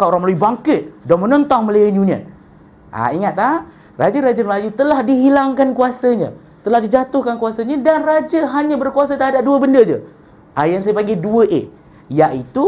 menyebabkan orang Melayu bangkit dan menentang Malayan Union. Ha, ingat tak? Raja-raja Melayu telah dihilangkan kuasanya. Telah dijatuhkan kuasanya dan raja hanya berkuasa terhadap dua benda je. Ha, yang saya panggil 2A. Iaitu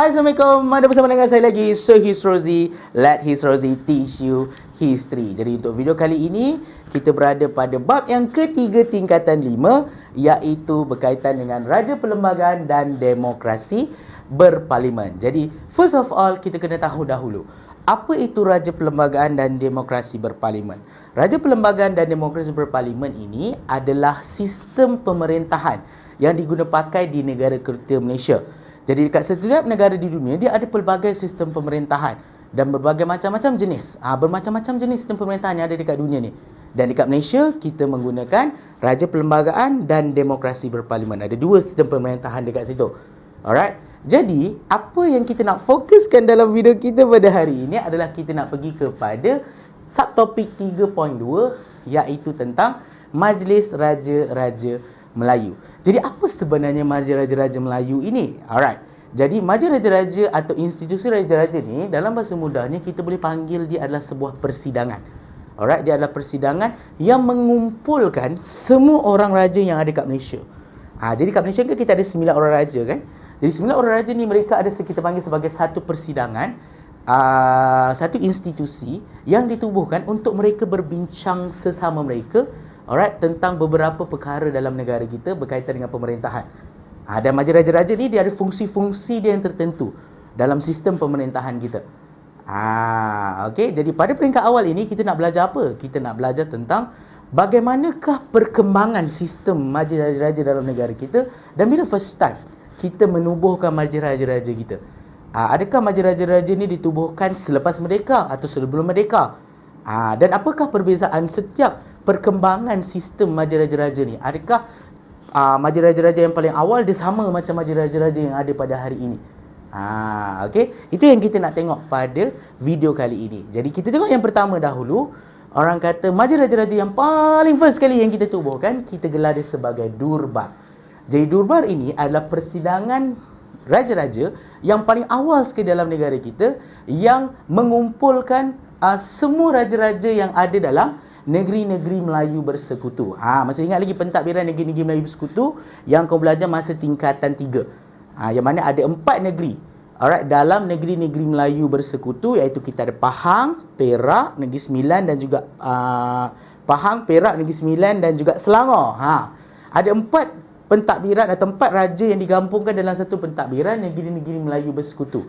Hai Assalamualaikum, ada bersama dengan saya lagi Sir His Rosie Let His Rosie teach you history Jadi untuk video kali ini Kita berada pada bab yang ketiga tingkatan lima Iaitu berkaitan dengan Raja Perlembagaan dan Demokrasi Berparlimen Jadi first of all kita kena tahu dahulu apa itu Raja Perlembagaan dan Demokrasi Berparlimen? Raja Perlembagaan dan Demokrasi Berparlimen ini adalah sistem pemerintahan yang digunakan pakai di negara Ketua Malaysia. Jadi dekat setiap negara di dunia dia ada pelbagai sistem pemerintahan dan berbagai macam-macam jenis. Ah ha, bermacam-macam jenis sistem pemerintahan yang ada dekat dunia ni. Dan dekat Malaysia kita menggunakan Raja Perlembagaan dan Demokrasi Berparlimen. Ada dua sistem pemerintahan dekat situ. Alright. Jadi, apa yang kita nak fokuskan dalam video kita pada hari ini adalah kita nak pergi kepada subtopik 3.2 iaitu tentang Majlis Raja-Raja Melayu. Jadi apa sebenarnya majlis raja-raja Melayu ini? Alright. Jadi majlis raja-raja atau institusi raja-raja ni dalam bahasa mudahnya kita boleh panggil dia adalah sebuah persidangan. Alright, dia adalah persidangan yang mengumpulkan semua orang raja yang ada kat Malaysia. Ha, jadi kat Malaysia kan kita ada sembilan orang raja kan? Jadi sembilan orang raja ni mereka ada kita panggil sebagai satu persidangan, uh, satu institusi yang ditubuhkan untuk mereka berbincang sesama mereka alright tentang beberapa perkara dalam negara kita berkaitan dengan pemerintahan. Ha, dan majlis raja-raja ni dia ada fungsi-fungsi dia yang tertentu dalam sistem pemerintahan kita. Ha, okay. Jadi pada peringkat awal ini kita nak belajar apa? Kita nak belajar tentang bagaimanakah perkembangan sistem majlis raja-raja dalam negara kita dan bila first time kita menubuhkan majlis raja-raja kita. Ha, adakah majlis raja-raja ni ditubuhkan selepas merdeka atau sebelum merdeka? Ha, dan apakah perbezaan setiap perkembangan sistem majlis raja-raja ni? Adakah uh, majlis raja-raja yang paling awal dia sama macam majlis raja-raja yang ada pada hari ini? Ha, okay. Itu yang kita nak tengok pada video kali ini. Jadi kita tengok yang pertama dahulu. Orang kata majlis raja-raja yang paling first sekali yang kita tubuhkan, kita gelar dia sebagai Durbar. Jadi Durbar ini adalah persidangan raja-raja yang paling awal sekali dalam negara kita yang mengumpulkan uh, semua raja-raja yang ada dalam negeri-negeri Melayu bersekutu. Ha, masih ingat lagi pentadbiran negeri-negeri Melayu bersekutu yang kau belajar masa tingkatan tiga. Ha, yang mana ada empat negeri. Alright, dalam negeri-negeri Melayu bersekutu iaitu kita ada Pahang, Perak, Negeri Sembilan dan juga uh, Pahang, Perak, Negeri Sembilan dan juga Selangor. Ha, ada empat pentadbiran atau empat raja yang digabungkan dalam satu pentadbiran negeri-negeri Melayu bersekutu.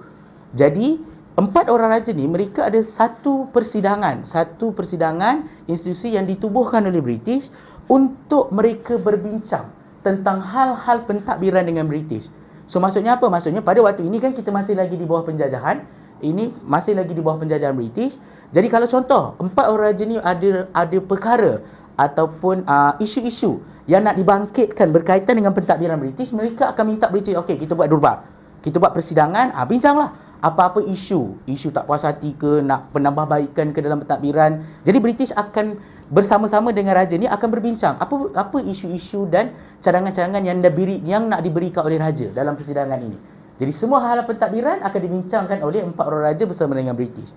Jadi, Empat orang raja ni mereka ada satu persidangan, satu persidangan institusi yang ditubuhkan oleh British untuk mereka berbincang tentang hal-hal pentadbiran dengan British. So maksudnya apa? Maksudnya pada waktu ini kan kita masih lagi di bawah penjajahan. Ini masih lagi di bawah penjajahan British. Jadi kalau contoh, empat orang raja ni ada ada perkara ataupun uh, isu-isu yang nak dibangkitkan berkaitan dengan pentadbiran British, mereka akan minta British, okey kita buat durbar. Kita buat persidangan, ah bincanglah apa-apa isu, isu tak puas hati ke, nak penambahbaikan ke dalam pentadbiran. Jadi British akan bersama-sama dengan raja ni akan berbincang apa apa isu-isu dan cadangan-cadangan yang diberi yang nak diberikan oleh raja dalam persidangan ini. Jadi semua hal pentadbiran akan dibincangkan oleh empat orang raja bersama dengan British.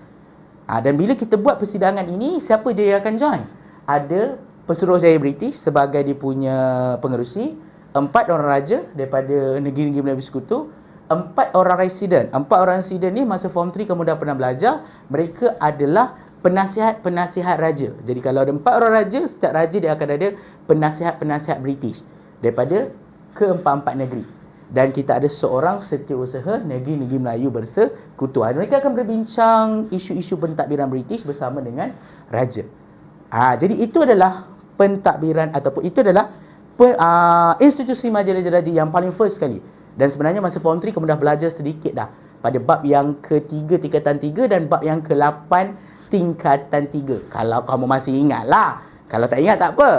Ha, dan bila kita buat persidangan ini, siapa je yang akan join? Ada Pesuruhjaya British sebagai dia punya pengerusi, empat orang raja daripada negeri-negeri Melayu Sekutu, empat orang resident. Empat orang resident ni masa form 3 kamu dah pernah belajar, mereka adalah penasihat-penasihat raja. Jadi kalau ada empat orang raja, setiap raja dia akan ada penasihat-penasihat British daripada keempat-empat negeri. Dan kita ada seorang setiausaha negeri-negeri Melayu bersekutuan. Mereka akan berbincang isu-isu pentadbiran British bersama dengan raja. Ha, jadi itu adalah pentadbiran ataupun itu adalah pe, uh, institusi majlis raja yang paling first sekali dan sebenarnya masa form 3 kamu dah belajar sedikit dah pada bab yang ketiga tingkatan tiga dan bab yang ke-8 tingkatan tiga. Kalau kamu masih ingat lah. Kalau tak ingat tak apa.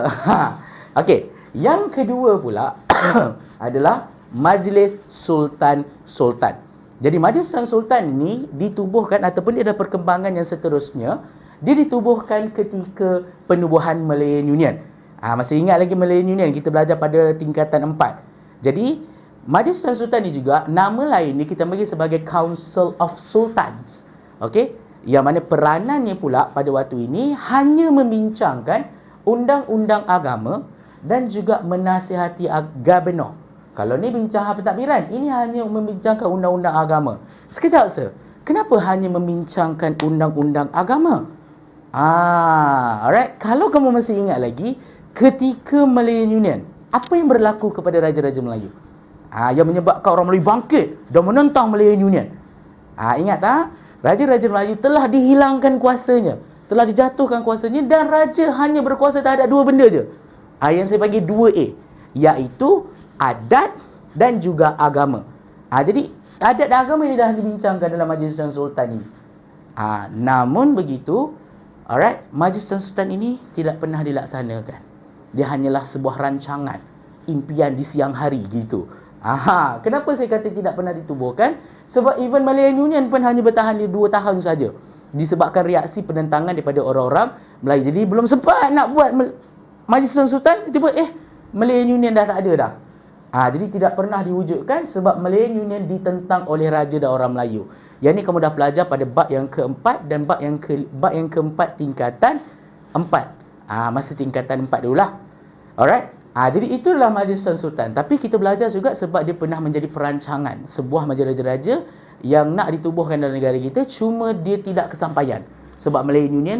Okey, yang kedua pula adalah Majlis Sultan Sultan. Jadi Majlis Sultan Sultan ni ditubuhkan ataupun dia ada perkembangan yang seterusnya, dia ditubuhkan ketika penubuhan Malayan Union. Ha, masih ingat lagi Malayan Union kita belajar pada tingkatan 4. Jadi Majlis Sultan Sultan ni juga nama lain ni kita bagi sebagai Council of Sultans. Okey? Yang mana peranannya pula pada waktu ini hanya membincangkan undang-undang agama dan juga menasihati gubernur. Kalau ni bincang pentadbiran, ini hanya membincangkan undang-undang agama. Sekejap sir, kenapa hanya membincangkan undang-undang agama? Ah, alright. Kalau kamu masih ingat lagi, ketika Malayan Union, apa yang berlaku kepada raja-raja Melayu? Ah, yang menyebabkan orang Melayu bangkit dan menentang Malayan Union. Ah, ingat tak? Raja-raja Melayu telah dihilangkan kuasanya, telah dijatuhkan kuasanya dan raja hanya berkuasa terhadap dua benda je. Ah, yang saya bagi 2A, iaitu adat dan juga agama. Ha, jadi adat dan agama ini dah dibincangkan dalam Majlis Sultan Sultan ini. Ha, namun begitu, alright, Majlis Sultan Sultan ini tidak pernah dilaksanakan. Dia hanyalah sebuah rancangan, impian di siang hari gitu. Aha, kenapa saya kata tidak pernah ditubuhkan? Sebab even Malayan Union pun hanya bertahan di dua tahun saja. Disebabkan reaksi penentangan daripada orang-orang Melayu. Jadi belum sempat nak buat Majlis Sultan Sultan, tiba eh Malayan Union dah tak ada dah. Ha, jadi tidak pernah diwujudkan sebab Malayan Union ditentang oleh raja dan orang Melayu. Yang ni kamu dah belajar pada bab yang keempat dan bab yang ke bab yang keempat tingkatan empat. Ah ha, masa tingkatan empat dululah. Alright. Ha, jadi itulah Majlis Sultan Sultan. Tapi kita belajar juga sebab dia pernah menjadi perancangan sebuah majlis raja-raja yang nak ditubuhkan dalam negara kita cuma dia tidak kesampaian sebab Malayan Union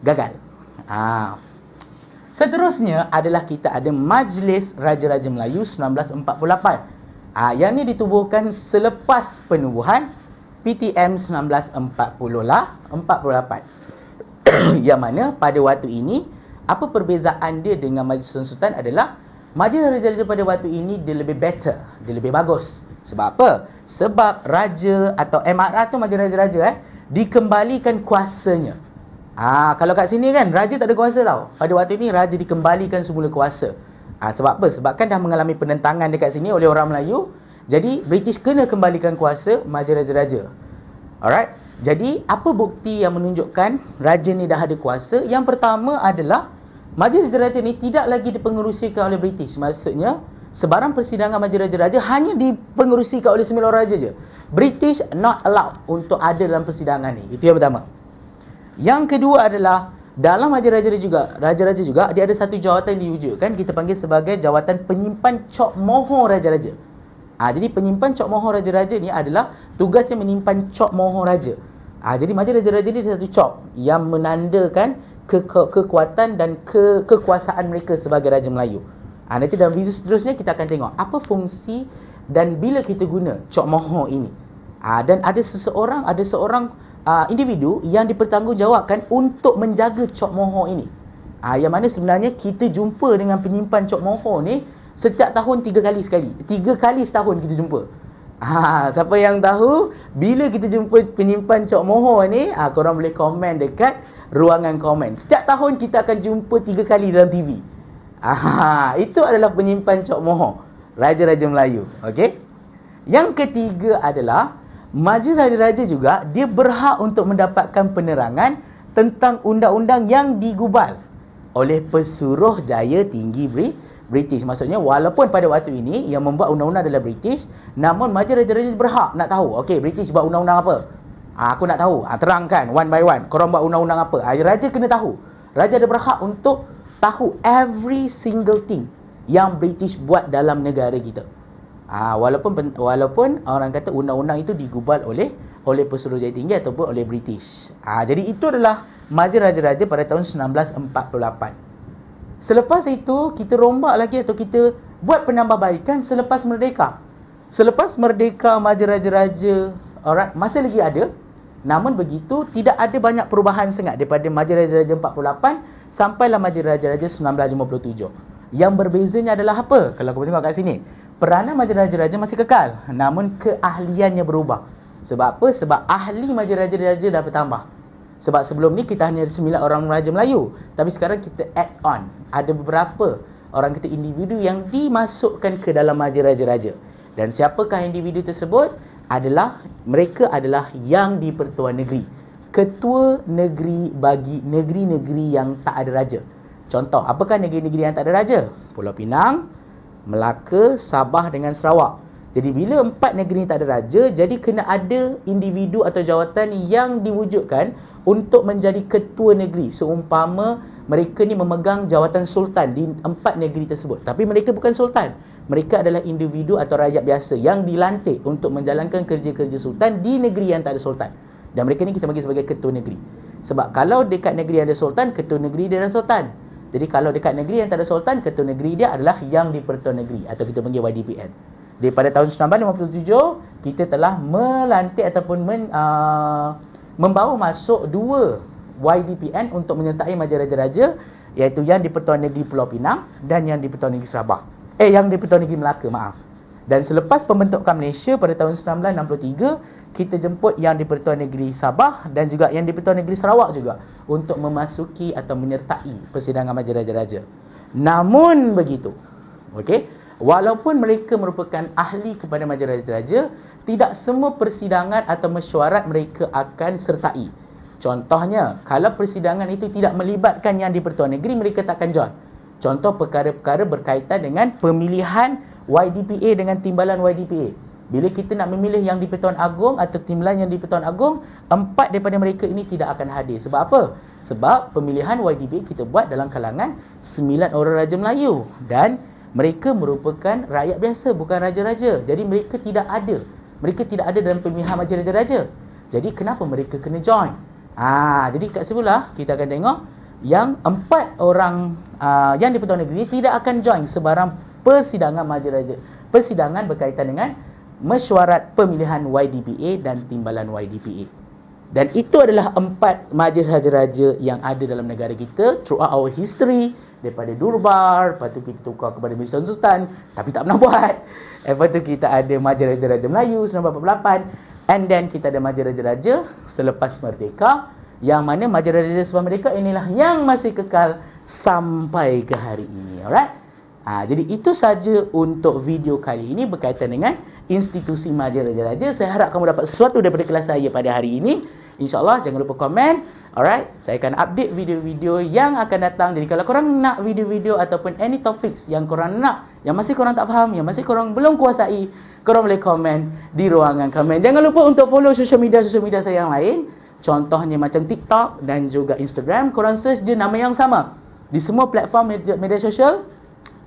gagal. Ha. Seterusnya adalah kita ada Majlis Raja-Raja Melayu 1948. Ah, yang ni ditubuhkan selepas penubuhan PTM 1940 lah 48. yang mana pada waktu ini apa perbezaan dia dengan Majlis Sultan adalah Majlis Raja-Raja pada waktu ini dia lebih better, dia lebih bagus. Sebab apa? Sebab raja atau MRA tu Majlis Raja-Raja eh dikembalikan kuasanya. Ah, kalau kat sini kan raja tak ada kuasa tau. Pada waktu ni raja dikembalikan semula kuasa. Ah, sebab apa? Sebab kan dah mengalami penentangan dekat sini oleh orang Melayu. Jadi British kena kembalikan kuasa majlis raja-raja. Alright. Jadi apa bukti yang menunjukkan raja ni dah ada kuasa? Yang pertama adalah majlis raja-raja ni tidak lagi dipengerusikan oleh British. Maksudnya sebarang persidangan majlis raja-raja hanya dipengerusikan oleh sembilan raja je. British not allowed untuk ada dalam persidangan ni. Itu yang pertama. Yang kedua adalah dalam raja-raja juga, raja-raja juga dia ada satu jawatan diwujudkan kita panggil sebagai jawatan penyimpan cok moho raja-raja. Ha, jadi penyimpan cok moho raja-raja ni adalah tugasnya menyimpan cok moho raja. Ha, jadi majlis raja-raja ni satu cok yang menandakan ke, ke, kekuatan dan ke, kekuasaan mereka sebagai Raja Melayu. Ha, nanti dalam video seterusnya kita akan tengok apa fungsi dan bila kita guna cok moho ini. Ha, dan ada seseorang, ada seorang uh, individu yang dipertanggungjawabkan untuk menjaga cok moho ini. Uh, yang mana sebenarnya kita jumpa dengan penyimpan cok moho ni setiap tahun tiga kali sekali. Tiga kali setahun kita jumpa. Ha, siapa yang tahu bila kita jumpa penyimpan cok moho ni, ha, korang boleh komen dekat ruangan komen. Setiap tahun kita akan jumpa tiga kali dalam TV. Ha, itu adalah penyimpan cok moho. Raja-Raja Melayu. Okay? Yang ketiga adalah Majlis Raja-Raja juga dia berhak untuk mendapatkan penerangan tentang undang-undang yang digubal oleh pesuruh jaya tinggi British. Maksudnya walaupun pada waktu ini yang membuat undang-undang adalah British, namun Majlis Raja-Raja berhak nak tahu, okey British buat undang-undang apa? Ha, aku nak tahu. Ha, terangkan one by one. Korang buat undang-undang apa? Ha, Raja kena tahu. Raja ada berhak untuk tahu every single thing yang British buat dalam negara kita. Ha, walaupun walaupun orang kata undang-undang itu digubal oleh oleh Pesuruhjaya Tinggi ataupun oleh British. Ha, jadi itu adalah majlis raja-raja pada tahun 1948. Selepas itu kita rombak lagi atau kita buat penambahbaikan selepas merdeka. Selepas merdeka majlis raja-raja alright masih lagi ada. Namun begitu tidak ada banyak perubahan sangat daripada majlis raja-raja 48 sampailah majlis raja-raja 1957. Yang berbezanya adalah apa? Kalau kau tengok kat sini peranan majlis raja-raja masih kekal namun keahliannya berubah sebab apa? sebab ahli majlis raja-raja dah bertambah sebab sebelum ni kita hanya ada 9 orang raja Melayu tapi sekarang kita add on ada beberapa orang kata individu yang dimasukkan ke dalam majlis raja. Dan siapakah individu tersebut? Adalah mereka adalah yang di Pertuan Negeri. Ketua negeri bagi negeri-negeri yang tak ada raja. Contoh, apakah negeri-negeri yang tak ada raja? Pulau Pinang, Melaka, Sabah dengan Sarawak. Jadi bila empat negeri ni tak ada raja, jadi kena ada individu atau jawatan yang diwujudkan untuk menjadi ketua negeri. Seumpama mereka ni memegang jawatan sultan di empat negeri tersebut. Tapi mereka bukan sultan. Mereka adalah individu atau rakyat biasa yang dilantik untuk menjalankan kerja-kerja sultan di negeri yang tak ada sultan. Dan mereka ni kita bagi sebagai ketua negeri. Sebab kalau dekat negeri yang ada sultan, ketua negeri dia adalah sultan. Jadi kalau dekat negeri yang tak ada sultan, ketua negeri dia adalah yang di Pertuan Negeri atau kita panggil YDPN. Daripada tahun 1957, kita telah melantik ataupun men, uh, membawa masuk dua YDPN untuk menyertai majlis raja-raja iaitu yang di Pertuan Negeri Pulau Pinang dan yang di Pertuan Negeri Sabah. Eh, yang di Pertuan Negeri Melaka, maaf. Dan selepas pembentukan Malaysia pada tahun 1963, kita jemput yang di Pertuan Negeri Sabah dan juga yang di Pertuan Negeri Sarawak juga untuk memasuki atau menyertai persidangan majlis raja-raja. Namun begitu, okey, walaupun mereka merupakan ahli kepada majlis raja-raja, tidak semua persidangan atau mesyuarat mereka akan sertai. Contohnya, kalau persidangan itu tidak melibatkan yang di Pertuan Negeri, mereka tak akan join. Contoh perkara-perkara berkaitan dengan pemilihan YDPA dengan timbalan YDPA. Bila kita nak memilih yang di Pertuan Agong atau timbalan yang di Pertuan Agong, empat daripada mereka ini tidak akan hadir. Sebab apa? Sebab pemilihan YDP kita buat dalam kalangan sembilan orang Raja Melayu. Dan mereka merupakan rakyat biasa, bukan raja-raja. Jadi mereka tidak ada. Mereka tidak ada dalam pemilihan majlis raja-raja. Jadi kenapa mereka kena join? Ah, jadi kat sebelah kita akan tengok yang empat orang uh, yang di Pertuan Negeri tidak akan join sebarang persidangan majlis raja. Persidangan berkaitan dengan mesyuarat pemilihan YDPA dan timbalan YDPA. Dan itu adalah empat majlis raja-raja yang ada dalam negara kita throughout our history daripada Durbar, lepas tu kita tukar kepada Misal Sultan tapi tak pernah buat. Lepas tu kita ada majlis raja-raja Melayu 1948 and then kita ada majlis raja-raja selepas merdeka yang mana majlis raja-raja selepas merdeka inilah yang masih kekal sampai ke hari ini. Alright? Ha, jadi itu saja untuk video kali ini berkaitan dengan institusi Majlis Raja-Raja. Saya harap kamu dapat sesuatu daripada kelas saya pada hari ini. InsyaAllah jangan lupa komen. Alright, saya akan update video-video yang akan datang. Jadi kalau korang nak video-video ataupun any topics yang korang nak, yang masih korang tak faham, yang masih korang belum kuasai, korang boleh komen di ruangan komen. Jangan lupa untuk follow social media-social media saya yang lain. Contohnya macam TikTok dan juga Instagram. Korang search je nama yang sama. Di semua platform media, media sosial,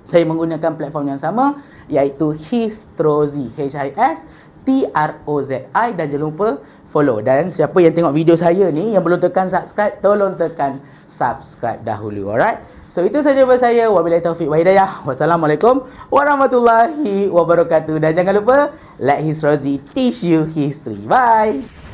saya menggunakan platform yang sama iaitu Histrozi H I S T R O Z I dan jangan lupa follow. Dan siapa yang tengok video saya ni yang belum tekan subscribe tolong tekan subscribe dahulu alright? So itu saja daripada saya. Wabillahi taufik wa hidayah. Wassalamualaikum warahmatullahi wabarakatuh. Dan jangan lupa let Histrozi teach you history. Bye